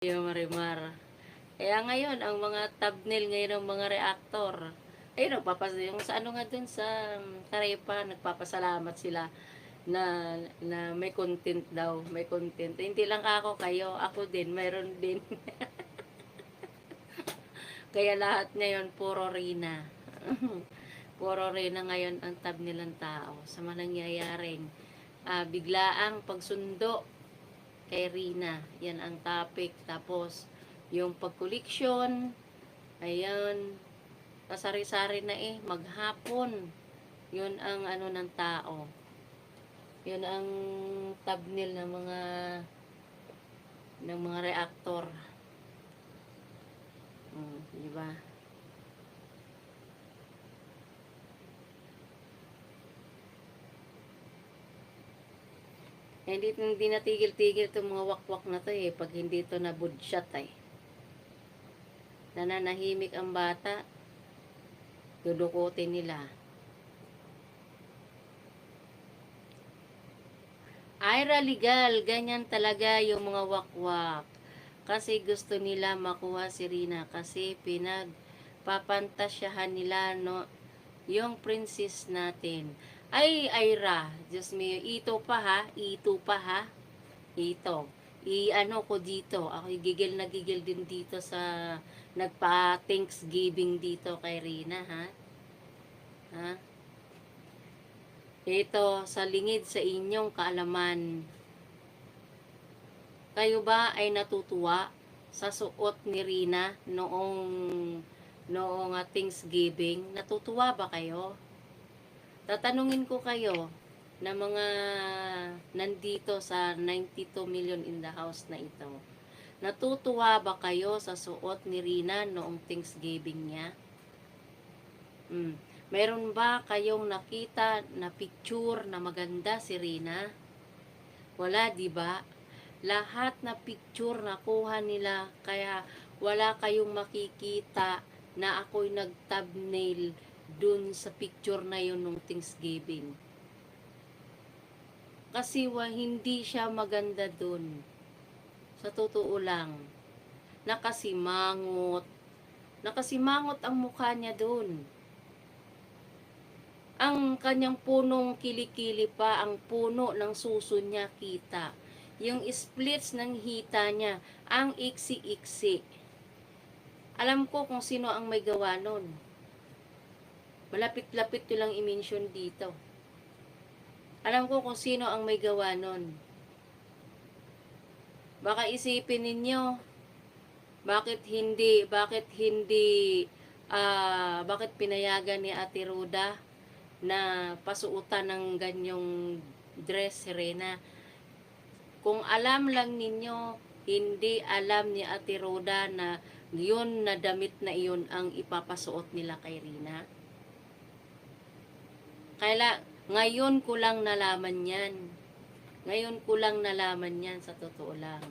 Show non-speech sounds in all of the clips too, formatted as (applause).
Yung Marimar. Kaya ngayon, ang mga thumbnail ngayon ng mga reactor, ay nagpapas yung sa ano nga dun sa um, Karepa, nagpapasalamat sila na na may content daw, may content. Hindi lang ako kayo, ako din, mayroon din. (laughs) Kaya lahat ngayon puro Rina. (laughs) puro Rina ngayon ang thumbnail ng tao sa mga nangyayaring ah, biglaang pagsundo kay Rina. Yan ang topic. Tapos, yung pagkoleksyon, ayan, kasari-sari na eh, maghapon. Yun ang ano ng tao. Yun ang thumbnail ng mga ng mga reactor. Hmm, di ba? Eh, Hindi, hindi natigil-tigil itong mga wakwak na to eh, pag hindi to nabudshot eh. Nananahimik ang bata, dudukutin nila. Ira legal, ganyan talaga yung mga wakwak. Kasi gusto nila makuha si Rina kasi pinagpapantasyahan nila no, yung princess natin. Ay, Ira, Diyos mio, ito pa ha, ito pa ha, ito. I-ano ko dito, ako gigil na gigil din dito sa nagpa-thanksgiving dito kay Rina ha. Ha? Ito, sa lingid sa inyong kaalaman. Kayo ba ay natutuwa sa suot ni Rina noong noong ah, Thanksgiving? Natutuwa ba kayo? Tatanungin ko kayo na mga nandito sa 92 million in the house na ito. Natutuwa ba kayo sa suot ni Rina noong Thanksgiving niya? Mm. Meron ba kayong nakita na picture na maganda si Rina? Wala, di ba? Lahat na picture na kuha nila, kaya wala kayong makikita na ako'y nag-thumbnail dun sa picture na yun nung Thanksgiving. Kasi wa, hindi siya maganda dun. Sa totoo lang. Nakasimangot. Nakasimangot ang mukha niya dun. Ang kanyang punong kilikili pa, ang puno ng suso niya kita. Yung splits ng hita niya, ang iksi-iksi. Alam ko kung sino ang may gawa nun. Malapit-lapit ko lang i-mention dito. Alam ko kung sino ang may gawa nun. Baka isipin ninyo, bakit hindi, bakit hindi, ah, bakit pinayagan ni Ate Ruda na pasuutan ng ganyong dress, Serena. Kung alam lang ninyo, hindi alam ni Ate Roda na yun na damit na iyon ang ipapasuot nila kay Rina. Kaya ngayon ko lang nalaman yan. Ngayon ko lang nalaman yan sa totoo lang.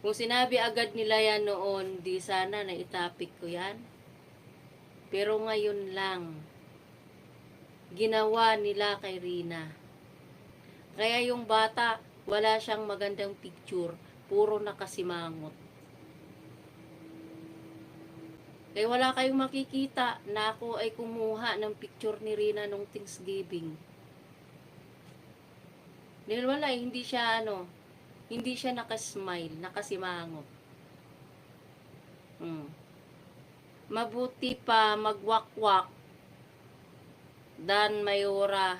Kung sinabi agad nila yan noon, di sana na itapik ko yan. Pero ngayon lang, ginawa nila kay Rina. Kaya yung bata, wala siyang magandang picture, puro nakasimangot. Kaya wala kayong makikita na ako ay kumuha ng picture ni Rina nung Thanksgiving. Dahil wala, eh, hindi siya ano, hindi siya nakasmile, nakasimangot. Hmm. Mabuti pa magwakwak Dan Mayora